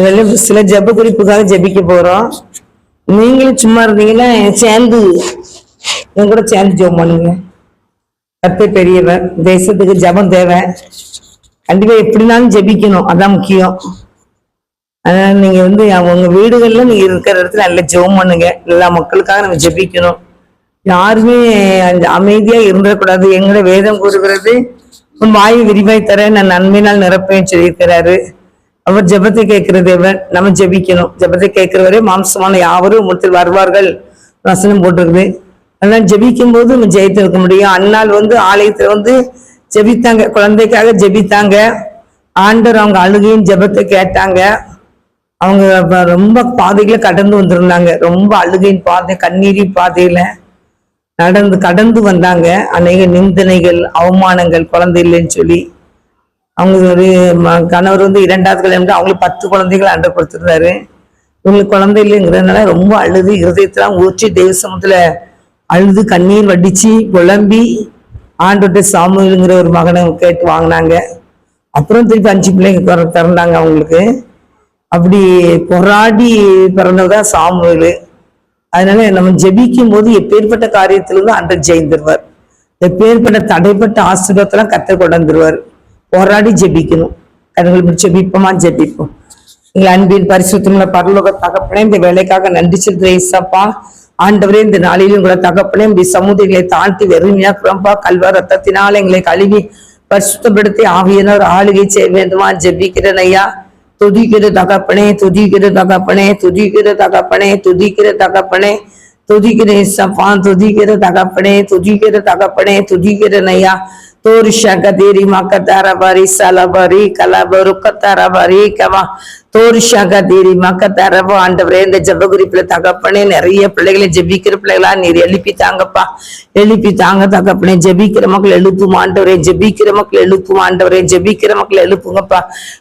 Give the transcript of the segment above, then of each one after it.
இதுல சில ஜப குறிப்புக்காக ஜபிக்க போறோம். நீங்களும் சும்மா இருந்தீங்கன்னா சேர்ந்து என் கூட சேர்ந்து ஜெபம் பண்ணுங்க. கத்தை பெரியவர் தேசத்துக்கு ஜெபம் தேவை. கண்டிப்பா எப்படினாலும் ஜெபிக்கணும். அதான் முக்கியம். அதனால நீங்க வந்து அவங்க வீடுகள்ல நீங்க இருக்கிற இடத்துல நல்ல ஜெபம் பண்ணுங்க. எல்லா மக்களுக்காக நம்ம ஜெபிக்கணும். யாருமே அந்த அமைதியா இருந்துடக்கூடாது. எங்கட வேதம் கூறுகிறது உன் வாயை விரிவாய் தர நான் நன்மையினால் நிரப்பேன்னு சொல்லியிருக்கிறாரு. அவர் ஜெபத்தை கேட்கிற தேவன் நம்ம ஜெபிக்கணும். ஜெபத்தை கேட்கிறவரே மாம்சமான யாவரும் ஒருத்தர் வருவார்கள். வசனம் போட்டிருக்குது. அதனால ஜெபிக்கும் போது நம்ம ஜெயித்து இருக்க முடியும். அன்னால் வந்து ஆலயத்துல வந்து ஜெபித்தாங்க. குழந்தைக்காக ஜெபித்தாங்க. ஆண்டவர் அவங்க அழுகையும் ஜெபத்தை கேட்டாங்க. அவங்க ரொம்ப பாதைகளை கடந்து வந்திருந்தாங்க. ரொம்ப அழுகையின் பாதை கண்ணீரின் பாதையில. நடந்து கடந்து வந்தாங்க. அநேக நிந்தனைகள் அவமானங்கள் குழந்தை இல்லைன்னு சொல்லி. அவங்க ஒரு ம- கணவர் வந்து இரண்டாவது கல்யாணம் அவங்களுக்கு பத்து குழந்தைகள் அண்டை கொடுத்துருந்தாரு. இவங்களுக்கு குழந்தை இல்லைங்கிறதுனால ரொம்ப அழுது இருதயத்தெல்லாம் ஊற்றி தெய்வ சமத்துல அழுது கண்ணீர் வடிச்சு குழம்பி ஆண்டுகிட்ட சாமுவேலுங்கிற ஒரு மகனை கேட்டு வாங்கினாங்க. அப்புறம் திருப்பி அஞ்சு பிள்ளைங்க திறந்தாங்க அவங்களுக்கு. அப்படி பொறாடி பிறந்ததுதான் சாமுவேலு. அதனால நம்ம ஜெபிக்கும் போது எப்பேற்பட்ட காரியத்திலிருந்து அன்றர் ஜெயிந்துருவார். எப்பேற்பட்ட தடைப்பட்ட ஆசீர்வாதத்தெல்லாம் கத்த கொண்டாந்துருவார் போராடி ஜெபிக்கணும். கண்கள் முடிச்சு ஜெபிப்போமா? ஜெபிப்போம். எங்கள் அன்பின் பரிசுத்தமுள்ள பரலோக தகப்பனே இந்த வேலைக்காக நன்றி செலுத்துற ஆண்டவரே இந்த நாளிலும் உங்களை தகப்பனே இப்படி சமுதிரங்களை தாழ்த்தி குழம்பா கல்வா ரத்தத்தினால் எங்களை கழுவி பரிசுத்தப்படுத்தி ஆவியனர் ஆளுகை செய்ய வேண்டுமா? ஜெபிக்கிறேன் ஐயா. तुझीकडे ताकापणे तुझी ताकापणे तुझीकडे ताकापणे तुझीकडे ताकापणे तुझी हिस्सा पान तुझीकडे ताकापणे तुझीकडे ताकापणे तुझीकडे नैया। தோரிஷா கதேரி மக்கத்தார பாரி சலபரி கலபரு கத்தார பாரி கவா தோரிஷா கதேரி மக்கத்தார ஆண்டவரே இந்த ஜெப குறிப்புல தகப்பனே நிறைய பிள்ளைகளை ஜெபிக்கிற பிள்ளைகளா நீர் எழுப்பி தாங்கப்பா. எழுப்பி தாங்க தகப்பனே ஜெபிக்கிற மக்கள் எழுப்பும் ஆண்டவரே ஜெபிக்கிற மக்கள் எழுப்பும் ஆண்டவரே ஜெபிக்கிற மக்கள் எழுப்புங்கப்பா.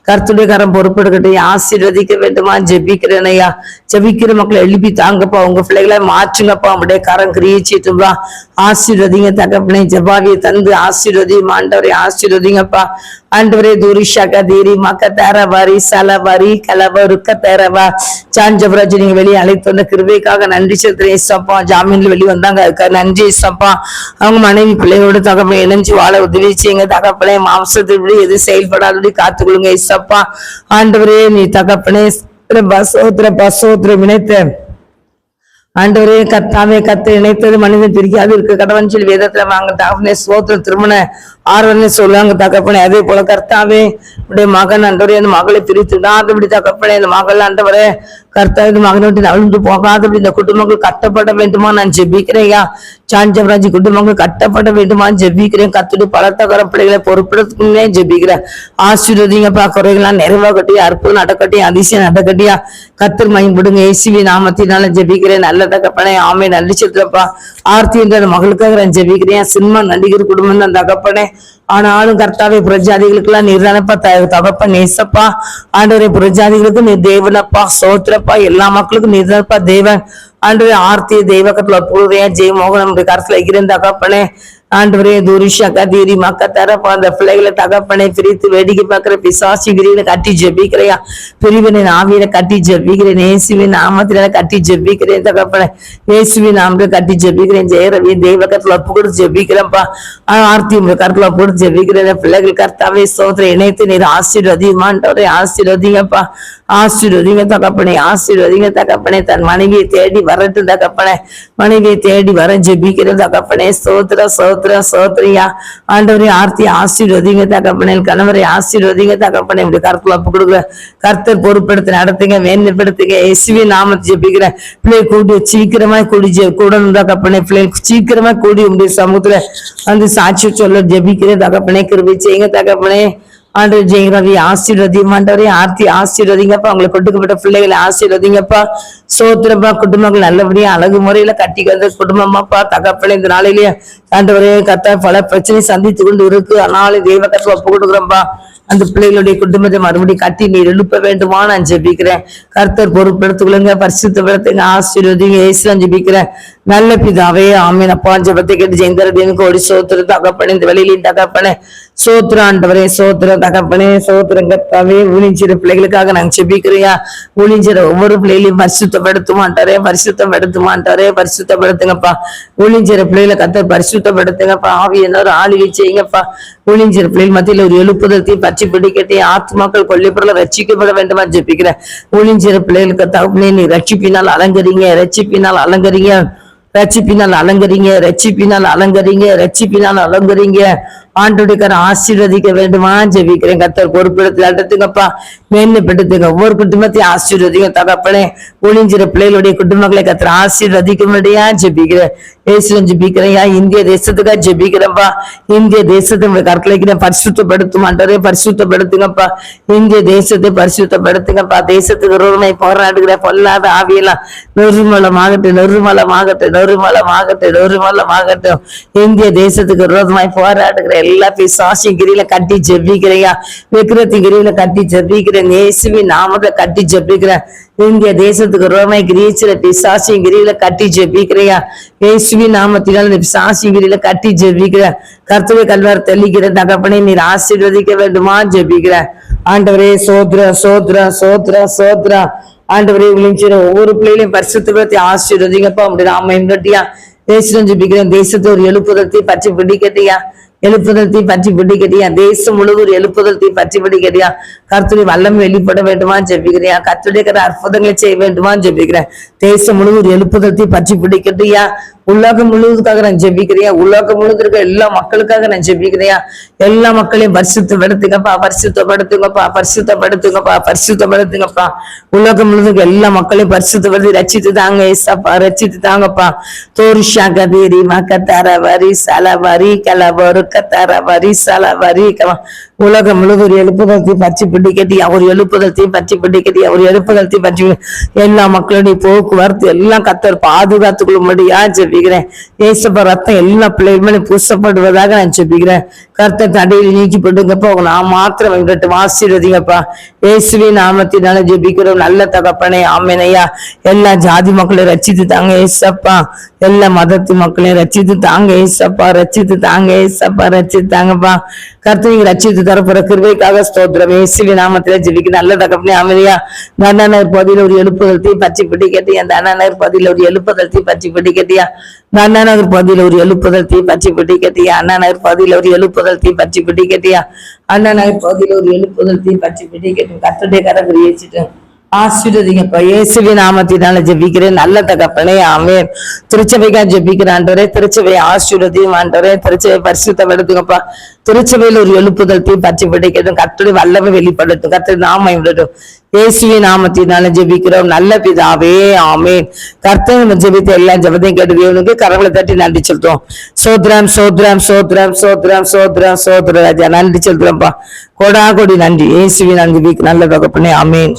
கருத்துடைய கரம் பொறுப்பெடுக்கட்டும் ஆசீர்வதிக்க வேண்டுமா ஜெபிக்கிறேனையா. ஜெபிக்கிற மக்களை எழுப்பி தாங்கப்பா உங்க பிள்ளைகளை மாற்றுங்கப்பா உங்களுடைய கரம் கிரியச்சிட்டுப்பா ஆசீர்வதிங்க தகப்பனே ஜபாவியை தந்து ஆசீர்வதியும் ஆண்டவரே ஆசீர்வதிங்கப்பா. ஆண்டவரே துரிஷா கதீரி மக்க தேரவாரி சலவாரி கலவ ருக்க தேரவா. சாஞ்சபராஜ் நீங்க வெளியே அழைத்து வந்த கிருபைக்காக நன்றி செலுத்துறேன். ஏசப்பா ஜாமீன்ல வெளியே வந்தாங்க. அதுக்காக நன்றி ஏசப்பா. அவங்க மனைவி பிள்ளைகளோட தகப்பனை இணைஞ்சு வாழ உதவி செய்யுங்க. தகப்பனே மாம்சத்தின்படி எது செயல்படாதபடி காத்துக்கொள்ளுங்க ஏசப்பா. ஆண்டவரே நீ தகப்பனே பசோத்திர பசோத்திர வினைத்த ஆண்டவரே கத்தாவே கத்தை இணைத்தது மனிதன் பிரிக்காது இருக்க. கடவன் சொல்லி வேதத்துல வாங்க தகப்பனே சோத்திர திருமண ஆர்வன்னு சொல்லுவாங்க தகப்பனே. அதே போல கர்த்தாவே உடைய மகன் ஆண்டவரே அந்த மகளை பிரித்து விடாதபடி தகப்பனே. இந்த மகள் ஆண்டவரே கர்த்தா மகனோட்டி அழுந்து போகாதபடி இந்த குடும்பங்கள் கட்டப்பட வேண்டுமா நான் ஜெபிக்கிறேயா சாஞ்சவராஜ் குடும்பங்கள் கட்டப்பட வேண்டுமா ஜெபிக்கிறேன். கத்துட்டு குற பிள்ளைகளை பொறுப்பிடத்துக்குமே ஜெபிக்கிறேன். ஆசீர்வதிங்கப்பா குறைகளாம் நிறைவாகட்டியா அற்புதம் நடக்கட்டியா அதிசயம் நடக்கட்டியா கத்தர் மயன்படுங்க ஏசிவி நாமத்தினால ஜெபிக்கிறேன். நல்ல தகப்பனே ஆமை நன்றி செலுத்துறப்பா ஆர்த்தி என்ற மகளுக்காக நான் ஜெபிக்கிறேன். சினிமா நடிகர் குடும்பம் தான் தகப்பனே. ஆனாலும் கர்த்தாவை புரஜாதிகளுக்கெல்லாம் நீர்தானப்பா த- தகப்பன் நேசப்பா. ஆண்டவரை புரஜாதிகளுக்கு நீ தேவனப்பா சோத்திரப்பா. எல்லா மக்களுக்கும் நீர்தானப்பா தேவன். ஆண்டவரே ஆர்த்தி தெய்வக்கத்துல பூர்வையா ஜெய மோகன் நம்முடைய கருத்துல இருந்தா தகப்பனே ஆண்டவரே துரிஷா கதீரி மக்க தரப்பா அந்த பிள்ளைகளை தகப்பனை பிரித்து வேடிக்கை பார்க்கிற பிசாசி கிரியில கட்டி ஜெபிக்கிறையா? பிரிவினை ஆவியில கட்டி ஜெபிக்கிறேன். இயேசுவின் நாமத்தில கட்டி ஜெபிக்கிறேன் தகப்பனை. இயேசுவின் நாமத்தில் கட்டி ஜெபிக்கிறேன். ஜெயரவி தெய்வக்கத்துல ஒப்பு கொடுத்து ஜெபிக்கிறேன்ப்பா. ஆர்த்தி உங்க கருத்துல ஒப்பு கொடுத்து ஜெபிக்கிறேன். பிள்ளைகள் கர்த்தாவே சோதரை இணைத்து நீர் ஆசீர்வதிமான்றவரை ஆசீர்வதிங்கப்பா. ஆசீர்வதிங்க தகப்பனை ஆசீர்வதிங்க தகப்பனே. தன் மனைவியை தேடி வரட்டும் தகப்பனை. மனைவியை தேடி வர ஜெபிக்கிறேன் தகப்பனே. சோத்திர சோத்திர ஸ்தோத்ரியா ஆண்டவரே ஆர்த்தி ஆசீர்வதிங்க தகப்பனே கணவரை ஆசீர்வதிங்க தகப்பனே இப்படி கருத்துல ஒப்பு கொடுக்குற கருத்தர் பொறுப்படுத்தி நடத்துங்க மேன்மைப்படுத்துங்க எஸ்வி நாமத்தை ஜெபிக்கிறேன். பிள்ளை கூடி சீக்கிரமா கூடி ஜெ- கூட தகப்பனே பிள்ளை சீக்கிரமா கூடி உங்களுடைய சமூகத்துல வந்து சாட்சி சொல்ல ஜெபிக்கிறேன் தகப்பனே கிருபி செய்யுங்க தகப்பனே. ஆண்டு ஜெய் ரவி ஆசீர்வதி ஆண்டவரே ஆர்த்தி ஆசீர்வதிங்கப்பா. அவங்களை கொடுக்கப்பட்ட பிள்ளைகளை ஆசீர்வதிங்கப்பா. சோத்திரப்பா குடும்பங்கள் நல்லபடியா அழகு முறையில கட்டி வந்த குடும்பமாப்பா. தகப்பனே இந்த நாளிலேயே ஆண்டவரே கத்தா பல பிரச்சனை சந்தித்து கொண்டு இருக்கு. ஆனாலும் தெய்வ கத்துல ஒப்பு கொடுக்குறோம்ப்பா அந்த பிள்ளைகளுடைய குடும்பத்தை மறுபடியும் கட்டி நீர் எழுப்ப வேண்டுமா நான் ஜெபிக்கிறேன். கர்த்தர் பொறுப்பெடுத்துக்கொள்ளுங்க. பரிசுத்தப்படுத்துங்க ஆசீர்வதிங்க. ஏசுலாம் ஜெபிக்கிறேன். நல்ல பிதாவே ஆமீன். அப்பா ஜபத்தை கேட்டு ஜெயந்தரதேனுக்கு ஒரு சோத்திர தகப்பனே இந்த வெளியிலையும் தகப்பனே. சோத்திர ஆண்டவரே சோத்திர தகப்பனே. சோத்திரம் கர்த்தாவே ஊழிஞ்சிற பிள்ளைகளுக்காக நாங்க செபிக்கிறியா ஊழிஞ்சிற ஒவ்வொரு பிள்ளைகளையும் பரிசுத்தப்படுத்த மாட்டாரே பரிசுத்தப்படுத்த மாட்டாரே பரிசுத்தப்படுத்துங்கப்பா. ஊழிஞ்சிற பிள்ளைகளை கத்த பரிசுத்தப்படுத்துங்கப்பா. ஆவி என்ன ஒரு ஆளுகை செய்யுங்கப்பா. ஊழிஞ்சிற பிள்ளைகள் மத்தியில ஒரு எழுப்புதத்தையும் பற்றி பிடிக்கட்டி ஆத்மாக்கள் கொல்லைப்புறல ரட்சிக்கப்பட வேண்டுமா ஜெபிக்கிறேன். ஊழிஞ்சிற பிள்ளைகளுக்கு தகப்பனே நீ ரட்சிப்பினால் அலங்கரிங்க ரட்சிப்பினால் அலங்கரிங்க. ரட்சிப்பினால் அலங்கரிங்க ரட்சிப்பினால் அலங்கரிங்க ரட்சிப்பினால் அலங்கரிங்க. ஆண்டோடைக்கார ஆசீர்வதிக்க வேண்டுமா? ஜெபிக்கிறேன். கத்தர் பொறுப்பிடத்தில் அடுத்துங்கப்பா. மேன்மைப்படுத்துங்க ஒவ்வொரு குடும்பத்தையும் ஆசீர்வதிங்க தகப்பனே. ஒளிஞ்சிற பிள்ளைகளுடைய குடும்பங்களை கத்தர் ஆசீர்வதிக்க முடியா ஜெபிக்கிறேன். ஏசுவன் ஜெபிக்கிறேன். இந்திய தேசத்துக்கா ஜெபிக்கிறேன்ப்பா இந்திய தேசத்தை உங்க கற்களைக்கிறேன். பரிசுத்தப்படுத்தும் ஆண்டவரே பரிசுத்தப்படுத்துங்கப்பா. இந்திய தேசத்தை பரிசுத்தப்படுத்துங்கப்பா. தேசத்துக்கு ஒருவனை போராடுகிற பொல்லாத ஆவியெல்லாம் நிர்மலமாகட்டும் நிர்மலமாகட்டும். நிர்மலமாகட்டும் நிர்மலமாகட்டும் இந்திய தேசத்துக்கு விரோதமாய் போராடுகிற எல்லா பிசாசின் கிரியில கட்டி ஜெபிக்கிறையா? விக்கிரத்தின் கிரியில கட்டி ஜெபிக்கிறேன் நேசுவி நாமத்தை கட்டி ஜெபிக்கிறேன் இந்திய தேசத்துக்கு ரோமை கிரீச்சில பிசாசின் கிரியில கட்டி ஜெபிக்கிறையா? இயேசுவின் நாமத்தினால் இந்த பிசாசின் கிரியில கட்டி ஜெபிக்கிற கர்த்தவை கல்வார் தெளிக்கிற தகப்பனை நீர் ஆசீர்வதிக்க வேண்டுமா? ஜெபிக்கிற. ஆண்டவரே சோத்ரா சோத்ரா சோத்ரா சோத்ரா. ஆண்டவரே விழிஞ்சிற ஒவ்வொரு பிள்ளைகளையும் பரிசுத்தப்படுத்தி ஆசீர்வதிங்கப்பா. அப்படின்னு நாம எங்கட்டியா தேசம் ஜிபிக்கிறோம். தேசத்தை ஒரு எழுப்புதத்தை பற்றி பிடிக்கட்டியா எழுப்புதல் தீ பற்றி பிடிக்கட்டியா தேசம் முழுவதும் எழுப்புதல் தீ பற்றி பிடிக்கட்டியா கர்த்தருடைய வல்லம் வெளிப்பட வேண்டுமா ஜெபிக்கிறியா கர்த்தருடைய அற்புதங்களை செய்ய வேண்டுமா ஜெபிக்கிறேன். தேசம் முழுவதும் எழுப்புதல் தீ பற்றி பிடிக்கிறியா உலகம் முழுவதுக்காக நான் ஜெபிக்கிறியா உலகம் முழுவதும் இருக்க எல்லா மக்களுக்காக நான் ஜெபிக்கிறியா எல்லா மக்களையும் பரிசுத்தப்படுத்துங்கப்பா பரிசுத்தப்படுத்துங்கப்பா பரிசுத்தப்படுத்துங்கப்பா பரிசுத்தப்படுத்துங்கப்பா. உலகம் முழுவதும் எல்லா மக்களையும் பரிசுத்தப்படுத்தி ரச்சித்து தாங்க ஏசாப்பா ரச்சித்து தாங்கப்பா. தோரிஷா கதீரி மக்கத்தார வரி சல வரி கல வரு கத்தார வரி சல வரி கம உலகம் முழுவதும் ஒரு பச்சை பற்றி பிடிக்கட்டி அவர் எழுப்புதலத்தை பற்றி பிடிக்கட்டி அவர் எழுப்புதலத்தை பச்சை எல்லா மக்களுடைய போக்குவரத்து எல்லாம் கத்தர் பாதுகாத்துக் கொள்ளும்படியா ஜெபிக்கிறேன். ஏசப்ப ரத்தம் எல்லா பிள்ளைகளுமே பூசப்படுவதாக நான் ஜெபிக்கிறேன். கர்த்த தடையில் நீக்கி போட்டுங்கப்பா உங்க நான் மாத்திரம் எங்கிட்ட ஆசீர்வதிங்கப்பா. இயேசுவின் நாமத்தினால ஜெபிக்கிறோம். நல்ல தகப்பனே ஆமேனையா எல்லா ஜாதி மக்களையும் ரச்சித்து தாங்க ஏசப்பா. எல்லா மதத்து மக்களையும் ரச்சித்து தாங்க ஏசப்பா. ரச்சித்து தாங்க ஏசப்பா. ரச்சித்து தாங்கப்பா. கர்த்தர் நீங்க ரச்சித்து தரப்புற கிருவைக்காக ஸ்தோத்திரம். இயேசுவி நாமத்திலே ஜெபிக்கு நல்ல தகப்பனே அமைதியா. கண்ணாநகர் பகுதியில் ஒரு எழுப்புதலத்தை பச்சை பிடிக்கட்டியா? அந்த அண்ணாநகர் பகுதியில் ஒரு எழுப்புதலத்தை பற்றி பிடிக்கட்டியா? அண்ணாநகர் பகுதியில் ஒரு எழுப்புதல்த்தி பச்சை பிடி பிடிக்கட்டியா? அண்ணாநகர் பகுதியில் ஒரு எழுப்புதல்த்தி பச்சை பிடி பிடிக்கட்டியா? அண்ணாநகர் பகுதியில் ஒரு எழுப்புதலத்தை பற்றி கத்துடைய கரை குறி வச்சுட்டேன் ஆசீர்வதிங்கப்பா. இயேசுவி நாமத்தினால ஜெபிக்கிறேன். நல்ல தகப்பனே ஆமென். திருச்சபைக்கா ஜெபிக்கிறேன் ஆண்டவரே. திருச்சபை ஆசீர்வதியும் ஆண்டவரே. திருச்சபை பரிசுத்தப்படுத்துங்கப்பா. திருச்சபையில் ஒரு எழுப்புதல் தீ பற்றி பிடிக்கட்டும். கத்தடி வல்லமை வெளிப்படுத்தும். கத்தடி நாம விடட்டும் இயேசுவி நாமத்தினால ஜெபிக்கிறோம். நல்ல பிதாவே ஆமென். கர்த்தர் நம்ம ஜெபித்த எல்லா ஜெபத்தையும் கேட்டு தேவனுக்கு கரங்களை தட்டி நன்றி சொல்றோம் சோத்ரம் சோத்ரம் சோத்ரம் சோத்ரம் சோத்ரம் சோத்ர ராஜா. நன்றி சொல்றோம்ப்பா கொடா கொடி நன்றி. இயேசுவி நன்றி நல்ல தகப்பனே ஆமென்.